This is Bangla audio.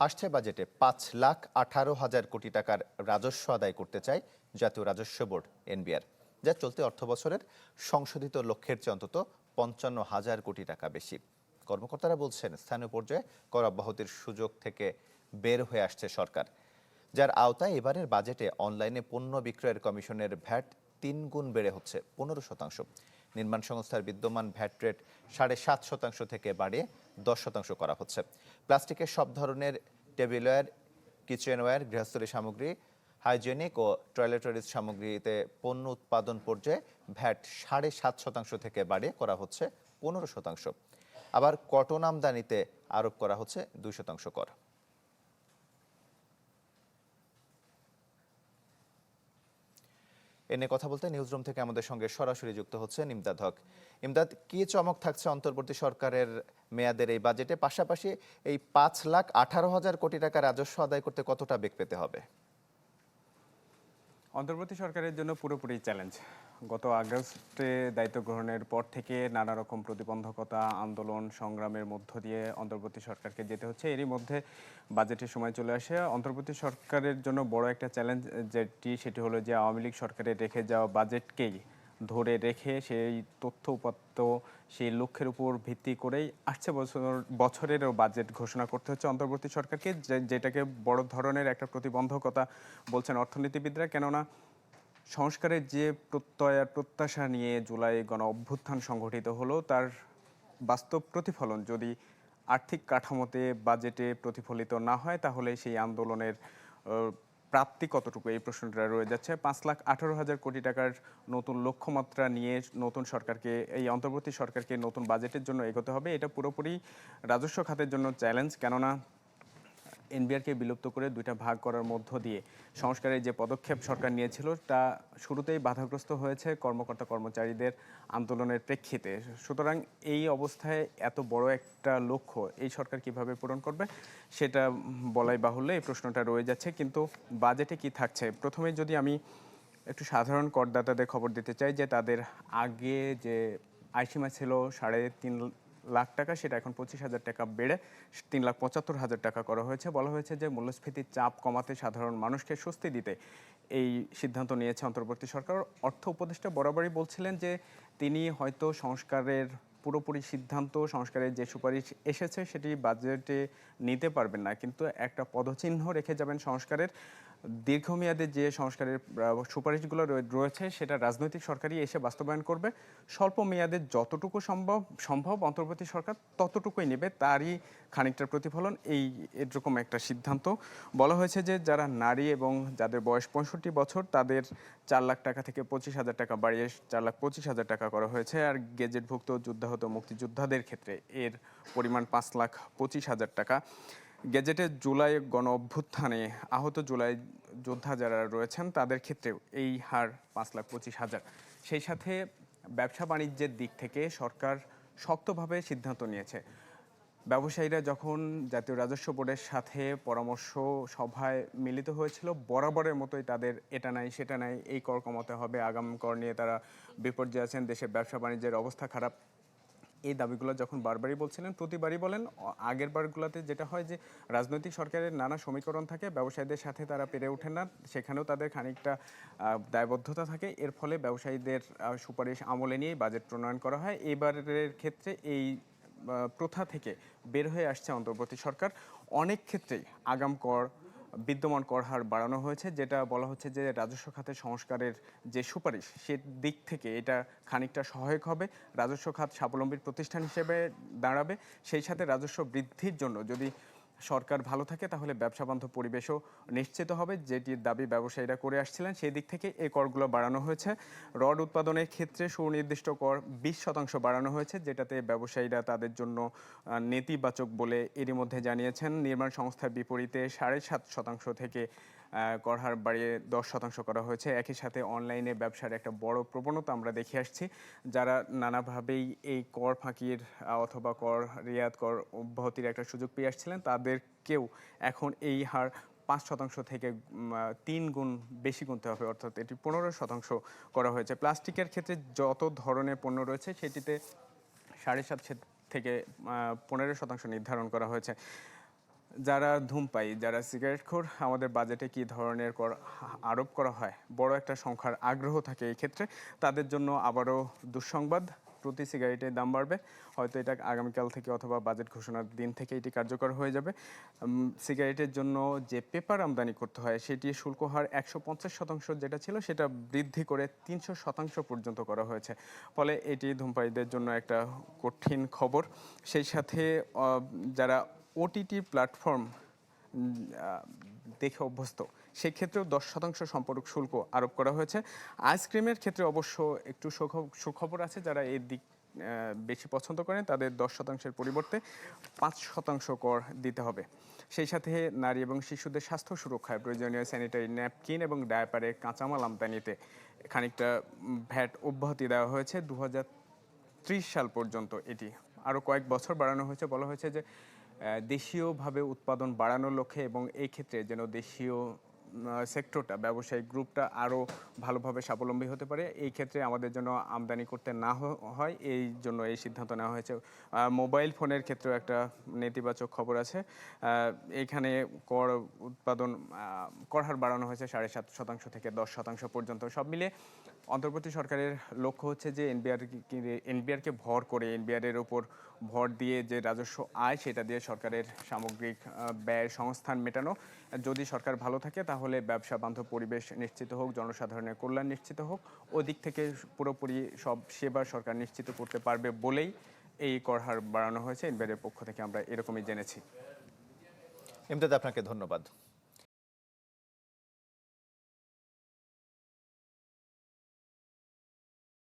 আসছে বাজেটে পাঁচ লাখ আঠারো হাজার কোটি টাকার রাজস্ব আদায় করতে চায় জাতীয় রাজস্ব বোর্ড, এনবিআর, যা চলতি অর্থ বছরের সংশোধিত লক্ষ্যের চেয়ে অন্তত পঞ্চান্ন হাজার কোটি টাকা বেশি। কর্মকর্তারা বলছেন, স্থানীয় পর্যায়ে কর অব্যাহতির সুযোগ থেকে বের হয়ে আসছে সরকার, যার আওতায় এবারের বাজেটে অনলাইনে পণ্য বিক্রয়ের কমিশনের ভ্যাট তিন গুণ বেড়ে হচ্ছে, পনেরো শতাংশ। নির্মাণ সংস্থার বিদ্যমান ভ্যাট রেট সাড়ে সাত শতাংশ থেকে বাড়িয়ে দশ শতাংশ করা হচ্ছে। প্লাস্টিকের সব ধরনের টেবিলওয়্যার, কিচেনওয়্যার, গৃহস্থলী সামগ্রী, হাইজেনিক ও টয়লেটরিজ সামগ্রীতে পণ্য উৎপাদন পর্যায়ে ভ্যাট সাড়ে সাত শতাংশ থেকে বাড়িয়ে করা হচ্ছে পনেরো শতাংশ। আবার কটন আমদানিতে আরোপ করা হচ্ছে দুই শতাংশ কর। এ নিয়ে কথা বলতে নিউজরুম থেকে আমাদের সঙ্গে সরাসরি যুক্ত হচ্ছে ইমদাদ হক। ইমদাদ, কি চমক থাকছে অন্তর্বর্তী সরকারের মেয়াদের এই বাজেটে? পাশাপাশি এই পাঁচ লাখ আঠারো হাজার কোটি টাকা রাজস্ব আদায় করতে কতটা বেগ পেতে হবে? অন্তর্বর্তী সরকারের জন্য পুরোপুরি চ্যালেঞ্জ। গত আগস্টে দায়িত্ব গ্রহণের পর থেকে নানা রকম প্রতিবন্ধকতা, আন্দোলন, সংগ্রামের মধ্য দিয়ে অন্তর্বর্তী সরকারকে যেতে হচ্ছে। এরই মধ্যে বাজেটের সময় চলে আসে। অন্তর্বর্তী সরকারের জন্য বড় একটা চ্যালেঞ্জ যেটি, সেটি হলো যে আওয়ামী লীগ সরকারের রেখে যাওয়া বাজেটকেই ধরে রেখে সেই তথ্য উপাত্ত সেই লক্ষ্যের উপর ভিত্তি করেই আসছে বছর, বছরেরও বাজেট ঘোষণা করতে হচ্ছে অন্তর্বর্তী সরকারকে যেটাকে বড় ধরনের একটা প্রতিবন্ধকতা বলছেন অর্থনীতিবিদরা। কেননা সংস্কারের যে প্রত্যয় আর প্রত্যাশা নিয়ে জুলাই গণ অভ্যুত্থান সংঘটিত হলো, তার বাস্তব প্রতিফলন যদি আর্থিক কাঠামোতে বাজেটে প্রতিফলিত না হয়, তাহলে সেই আন্দোলনের প্রাপ্তি কতটুকু? এই প্রশ্নটা রয়ে যাচ্ছে। পাঁচ লাখ আঠারো হাজার কোটি টাকার নতুন লক্ষ্যমাত্রা নিয়ে নতুন সরকারকে, এই অন্তর্বর্তী সরকারকে নতুন বাজেটের জন্য এগোতে হবে। এটা পুরোপুরি রাজস্ব খাতের জন্য চ্যালেঞ্জ কেননা এনবিআরকে বিলুপ্ত করে দুইটা ভাগ করার মধ্য দিয়ে সংস্কারের যে পদক্ষেপ সরকার নিয়েছিল, তা শুরুতেই বাধাগ্রস্ত হয়েছে কর্মকর্তা কর্মচারীদের আন্দোলনের প্রেক্ষিতে। সুতরাং এই অবস্থায় এত বড় একটা লক্ষ্য এই সরকার কীভাবে পূরণ করবে, সেটা বলাই বাহুল্য এই প্রশ্নটা রয়ে যাচ্ছে। কিন্তু বাজেটে কি থাকছে? প্রথমে যদি আমি একটু সাধারণ করদাতাদের খবর দিতে চাই যে তাদের আগে যে আইসীমা ছিল সাড়ে তিন লাখ টাকা, সেটা এখন পঁচিশ হাজার টাকা বেড়ে তিন লাখ পঁচাত্তর হাজার টাকা করা হয়েছে। বলা হয়েছে যে মূল্যস্ফীতির চাপ কমাতে সাধারণ মানুষকে স্বস্তি দিতে এই সিদ্ধান্ত নিয়েছে অন্তর্বর্তী সরকার। অর্থ উপদেষ্টা বরাবরই বলছিলেন যে তিনি হয়তো সংস্কারের পুরোপুরি সিদ্ধান্ত, সংস্কারের যে সুপারিশ এসেছে, সেটি বাজেটে নিতে পারবেন না। কিন্তু একটা পদচিহ্ন রেখে যাবেন সংস্কারের। দীর্ঘমেয়াদে যে সংস্কারের সুপারিশগুলো রয়েছে, সেটা রাজনৈতিক সরকারই এসে বাস্তবায়ন করবে। স্বল্প মেয়াদে যতটুকু সম্ভব সম্ভব অন্তর্বর্তী সরকার ততটুকুই নেবে, তারই খানিকটা প্রতিফলন। এই এরকম একটা সিদ্ধান্ত। বলা হয়েছে যে, যারা নারী এবং যাদের বয়স পঁয়ষট্টি বছর, তাদের চার লাখ টাকা থেকে পঁচিশ হাজার টাকা বাড়িয়ে চার লাখ পঁচিশ হাজার টাকা করা হয়েছে। আর গেজেটভুক্ত যুদ্ধাহত মুক্তিযোদ্ধাদের ক্ষেত্রে এর পরিমাণ পাঁচ লাখ পঁচিশ হাজার টাকা। গেজেটে জুলাই গণ অভ্যুত্থানে আহত জুলাই যোদ্ধা যারা রয়েছেন, তাদের ক্ষেত্রেও এই হার পাঁচ লাখ পঁচিশ হাজার। সেই সাথে ব্যবসা বাণিজ্যের দিক থেকে সরকার শক্তভাবে সিদ্ধান্ত নিয়েছে। ব্যবসায়ীরা যখন জাতীয় রাজস্ব বোর্ডের সাথে পরামর্শ সভায় মিলিত হয়েছিল, বরাবরের মতোই তাদের এটা নাই, সেটা নাই, এই কর কমাতে হবে, আগাম কর নিয়ে তারা বিপর্যয়ে আছেন, দেশের ব্যবসা বাণিজ্যের অবস্থা খারাপ। এই দাবিগুলো যখন বারবারই বলছিলেন, প্রতিবারই বলেন আগের বারগুলোতে যেটা হয় যে, রাজনৈতিক সরকারের নানা সমীকরণ থাকে, ব্যবসায়ীদের সাথে তারা পেরে ওঠেন না, সেখানেও তাদের খানিকটা দায়বদ্ধতা থাকে। এর ফলে ব্যবসায়ীদের সুপারিশ আমলে নিয়েই বাজেট প্রণয়ন করা হয়। এবারের ক্ষেত্রে এই প্রথা থেকে বের হয়ে আসছে অন্তর্বর্তী সরকার। অনেক ক্ষেত্রেই আগাম কর বিদ্যমান কর হার বাড়ানো হয়েছে, যেটা বলা হচ্ছে যে রাজস্ব খাতে সংস্কারের যে সুপারিশ, সে দিক থেকে এটা খানিকটা সহায়ক হবে। রাজস্ব খাত স্বাবলম্বী প্রতিষ্ঠান হিসেবে দাঁড়াবে। সেই সাথে রাজস্ব বৃদ্ধির জন্য যদি সরকার ভালো থাকে, তাহলে ব্যবসা বান্ধব পরিবেশও নিশ্চিত হবে। যেটির দাবি ব্যবসায়ীরা করে আসছিলেন, সেই দিক থেকে এই করগুলো বাড়ানো হয়েছে। রড উৎপাদনের ক্ষেত্রে সুনির্দিষ্ট কর বিশ শতাংশ বাড়ানো হয়েছে, যেটাতে ব্যবসায়ীরা তাদের জন্য নেতিবাচক বলে এরই মধ্যে জানিয়েছেন। নির্মাণ সংস্থার বিপরীতে সাড়ে সাত শতাংশ থেকে কর হার বাড়িয়ে দশ শতাংশ করা হয়েছে। একই সাথে অনলাইনে ব্যবসার একটা বড় প্রবণতা আমরা দেখে আসছি। যারা নানাভাবেই এই কর ফাঁকির অথবা কর রিয়াদ, কর অব্যাহতির একটা সুযোগ পেয়ে আসছিলেন, তাদেরকেও এখন এই হার পাঁচ শতাংশ থেকে তিন গুণ বেশি গুনতে হবে, অর্থাৎ এটি পনেরো শতাংশ করা হয়েছে। প্লাস্টিকের ক্ষেত্রে যত ধরনের পণ্য রয়েছে, সেটিতে সাড়ে সাত থেকে পনেরো শতাংশ নির্ধারণ করা হয়েছে। যারা ধূমপায়ী, যারা সিগারেট খোর, আমাদের বাজেটে কি ধরনের কর, আরোপ করা হয়? বড় একটা সংখ্যার আগ্রহ থাকে এই ক্ষেত্রে। তাদের জন্য আবারও দুঃসংবাদ, প্রতি সিগারেটের দাম বাড়বে। হয়তো এটা আগামীকাল থেকে অথবা বাজেট ঘোষণার দিন থেকে এটি কার্যকর হয়ে যাবে। সিগারেটের জন্য যে পেপার আমদানি করতে হয় সেটি শুল্ক হার একশো পঞ্চাশ শতাংশ যেটা ছিল, সেটা বৃদ্ধি করে তিনশো শতাংশ পর্যন্ত করা হয়েছে। ফলে এটি ধূমপায়ীদের জন্য একটা কঠিন খবর। সেই সাথে যারা ওটিটি প্ল্যাটফর্ম দেখে অভ্যস্ত। সেক্ষেত্রেও দশ শতাংশ সম্পর্ক শুল্ক আরোপ করা হয়েছে। আইসক্রিমের ক্ষেত্রে অবশ্য একটু সুখ- সুখবর আছে। যারা এর দিক বেশি পছন্দ করেন, তাদের দশ শতাংশের পরিবর্তে পাঁচ শতাংশ কর দিতে হবে। সেই সাথে নারী এবং শিশুদের স্বাস্থ্য সুরক্ষায় প্রয়োজনীয় স্যানিটারি ন্যাপকিন এবং ডায়াপারের কাঁচামাল আমদানিতে খানিকটা ভ্যাট অব্যাহতি দেওয়া হয়েছে। দু সাল পর্যন্ত এটি। আরও কয়েক বছর বাড়ানো হয়েছে। বলা হয়েছে যে দেশীয়ভাবে উৎপাদন বাড়ানোর লক্ষ্যে এবং এই ক্ষেত্রে যেন দেশীয় সেক্টরটা ব্যবসায়িক গ্রুপটা আরও ভালোভাবে স্বাবলম্বী হতে পারে, এই ক্ষেত্রে আমাদের জন্য আমদানি করতে না হয়, এই জন্য এই সিদ্ধান্ত নেওয়া হয়েছে। মোবাইল ফোনের ক্ষেত্রেও একটা নেতিবাচক খবর আছে। এখানে কর উৎপাদন কর হার বাড়ানো হয়েছে সাড়ে সাত শতাংশ থেকে দশ শতাংশ পর্যন্ত। সব মিলিয়ে অন্তর্বর্তী সরকারের লক্ষ্য হচ্ছে যে এনবিআর এনবিআরকে ভর করে এনবিআর এর উপর ভর দিয়ে যে রাজস্ব আয়, সেটা দিয়ে সরকারের সামগ্রিক ব্যয় সংস্থান মেটানো। যদি সরকার ভালো থাকে, তাহলে ব্যবসা বান্ধব পরিবেশ নিশ্চিত হোক, জনসাধারণের কল্যাণ নিশ্চিত হোক। ওদিক থেকে পুরোপুরি সব সেবা সরকার নিশ্চিত করতে পারবে বলেই এই কর হার বাড়ানো হয়েছে। এনবিআর এর পক্ষ থেকে আমরা এরকমই জেনেছি। এমদাদ আপনাকে ধন্যবাদ।